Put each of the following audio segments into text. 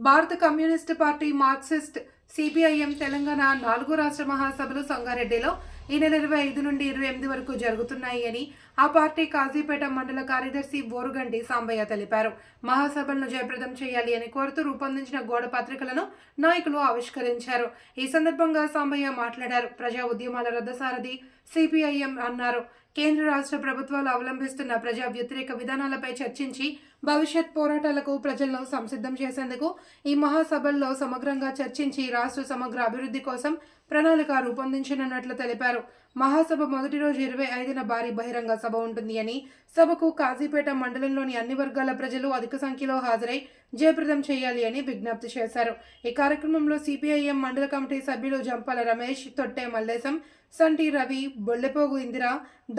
భారత communist party Marxist CPIM Telangana నాలుగో రాష్ట్ర మహాసభలు సంగారెడ్డిలో ఈ నెల ఇరవై ఐదు నుండి ఇరవై ఎనిమిది వరకు జరుగుతున్నాయి అని ఆ పార్టీ కాజీపేట మండల కార్యదర్శి బోరుగంటి సాంబయ్య తెలిపారు. మహాసభలను జయప్రదం చేయాలి అని కోరుతూ రూపొందించిన గోడ పత్రికలను నాయకులు ఆవిష్కరించారు. ఈ సందర్భంగా సాంబయ్య మాట్లాడారు. ప్రజా ఉద్యమాల రథసారథి సిపిఐఎం అన్నారు. కేంద్ర రాష్ట్ర ప్రభుత్వాలు అవలంబిస్తున్న ప్రజా వ్యతిరేక విధానాలపై చర్చించి భవిష్యత్ పోరాటాలకు ప్రజలను సంసిద్ధం చేసేందుకు ఈ మహాసభల్లో సమగ్రంగా చర్చించి రాష్ట్ర సమగ్ర అభివృద్ధి కోసం ప్రణాళిక రూపొందించనున్నట్లు తెలిపారు. మహాసభ మొదటి రోజు ఇరవై ఐదున భారీ బహిరంగ సభ ఉంటుంది అని సభకు కాజీపేట మండలంలోని అన్ని వర్గాల ప్రజలు అధిక సంఖ్యలో హాజరై జయప్రదం చేయాలి అని విజ్ఞప్తి చేశారు. ఈ కార్యక్రమంలో సిపిఐఎం మండల కమిటీ సభ్యులు జంపాల రమేష్ తొట్టె మల్లేశం సంటి రవి బొల్లెపోగు ఇందిర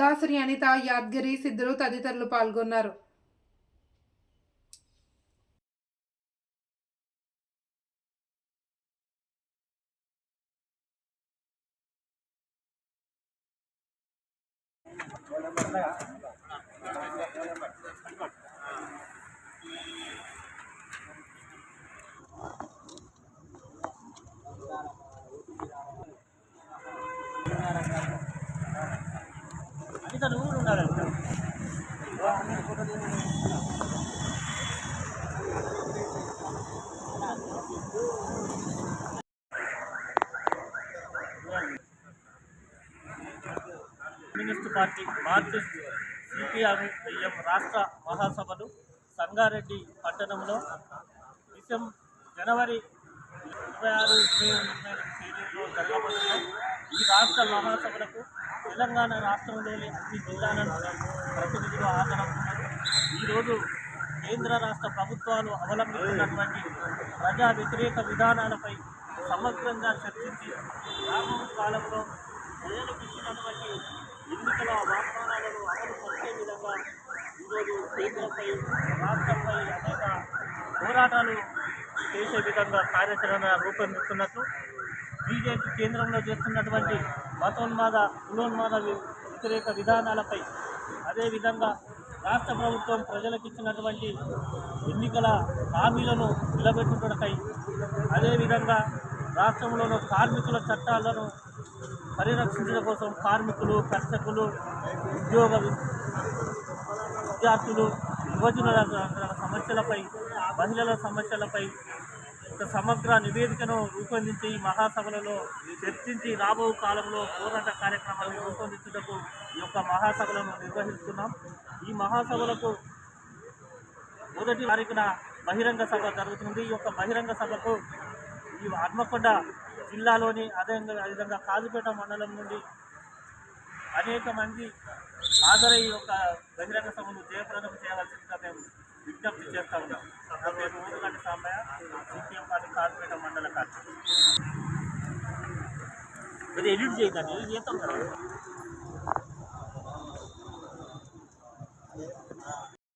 దాసరి అనిత యాద్గిరి సిద్ధులు తదితరులు పాల్గొన్నారు. అనిత నువ్వు కూడా ఉండాలి communist party Marxist CPIM రాష్ట్ర మహాసభలు సంగారెడ్డి పట్టణంలో డిసెంబర్ జనవరి ఇరవై ఆరు ఇరవై తేదీలో జరగబోతున్నాయి ఈ రాష్ట్ర మహాసభలకు తెలంగాణ రాష్ట్రంలోని అన్ని జిల్లాల ప్రతినిధులు హాజరవుతున్నారు. ఈరోజు కేంద్ర రాష్ట్ర ప్రభుత్వాలు అవలంబిస్తున్నటువంటి ప్రజా వ్యతిరేక విధానాలపై సమగ్రంగా చర్చించి రాబోయే కాలంలో ప్రజలకు ఇచ్చినటువంటి ఎన్నికల వాగ్దానాలను అమలు పరిచే విధంగా ఈరోజు కేంద్రంపై రాష్ట్రంపై అనేక పోరాటాలు చేసే విధంగా కార్యాచరణ రూపొందిస్తున్నట్లు బీజేపీ కేంద్రంలో చేస్తున్నటువంటి మతోన్మాద కులోన్మాద వ్యతిరేక విధానాలపై అదేవిధంగా రాష్ట్ర ప్రభుత్వం ప్రజలకు ఇచ్చినటువంటి ఎన్నికల హామీలను నిలబెట్టుటకై అదేవిధంగా రాష్ట్రంలోని కార్మికుల చట్టాలను పరిరక్షించడం కోసం కార్మికులు కర్షకులు ఉద్యోగ విద్యార్థులు యువజనుల సమస్యలపై మహిళల సమస్యలపై సమగ్ర నివేదికను రూపొందించి ఈ మహాసభలలో చర్చించి రాబో కాలంలో పోరాట కార్యక్రమాలను రూపొందించుటకు ఈ యొక్క మహాసభలను నిర్వహిస్తున్నాం. ఈ మహాసభలకు మొదటి తారీఖున బహిరంగ సభ జరుగుతుంది. ఈ యొక్క బహిరంగ సభకు ఈ హన్మకొండ జిల్లాలోని అదేవిధంగా అదేవిధంగా కాజుపేట మండలం నుండి అనేక మంది హాజరై యొక్క బహిరంగ సభను జయప్రదం చేయవలసిందిగా మేము విజ్ఞప్తి చేస్తా ఉన్నాం. మేము ఊరుగంట సాంబయ్య సిపిఎం పార్టీ కాజుపేట మండల కార్యక్రమం ఇది ఎడిట్ చేయదండి ఇది చేస్తాం?